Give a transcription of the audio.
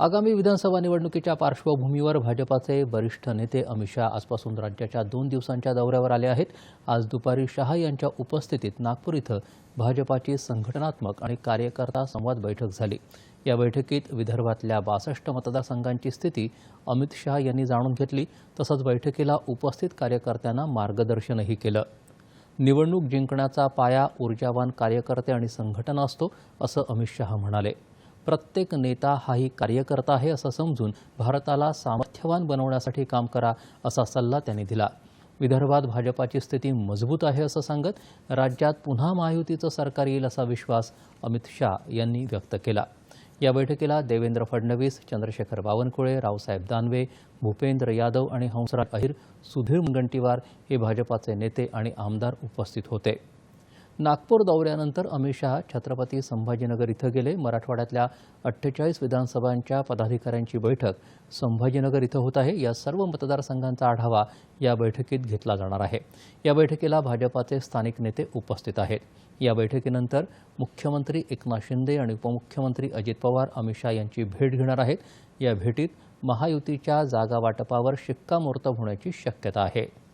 आगामी विधानसभा निवडणुकीच्या पार्श्वभूमीवर भाजपाचे वरिष्ठ नेते अमित शहा आजपासून राज्याच्या दोन दिवसांच्या दौऱ्यावर आले आहेत. आज दुपारी शहा यांच्या उपस्थितीत नागपूर इथं भाजपाची संघटनात्मक आणि कार्यकर्ता संवाद बैठक झाली. या बैठकीत विदर्भातल्या बासष्ट मतदारसंघांची स्थिती अमित शहा यांनी जाणून घेतली. तसंच बैठकीला उपस्थित कार्यकर्त्यांना मार्गदर्शनही केलं. निवडणूक जिंकण्याचा पाया ऊर्जावान कार्यकर्ते आणि संघटना असतो असं अमित शहा म्हणाले. प्रत्येक नेता हाही कार्यकर्ता आहे असं समजून भारताला सामर्थ्यवान बनवण्यासाठी काम करा असा सल्ला त्यांनी दिला. विदर्भात भाजपाची स्थिती मजबूत आहे असं सांगत राज्यात पुन्हा महायुतीचं सरकार येईल असा विश्वास अमित शाह यांनी व्यक्त केला. या बैठकीला देवेंद्र फडणवीस चंद्रशेखर बावनकुळे रावसाहेब दानवे भूपेंद्र यादव आणि हंसराज अहिर सुधीर मुनगंटीवार हे भाजपाचे नेते आणि आमदार उपस्थित होते. नागपूर दौऱ्यानंतर अमित शहा छत्रपती संभाजीनगर इथं गेले. मराठवाड्यातल्या अठ्ठेचाळीस विधानसभांच्या पदाधिकाऱ्यांची बैठक संभाजीनगर इथं होत आहे. या सर्व मतदारसंघांचा आढावा या बैठकीत घेतला जाणार आहे. या बैठकीला भाजपाचे स्थानिक नेते उपस्थित आहेत. या बैठकीनंतर मुख्यमंत्री एकनाथ शिंदे आणि उपमुख्यमंत्री अजित पवार अमित शहा यांची भेट घेणार आहेत. या भेटीत महायुतीच्या जागा वाटपावर शिक्कामोर्तब होण्याची शक्यता आहे.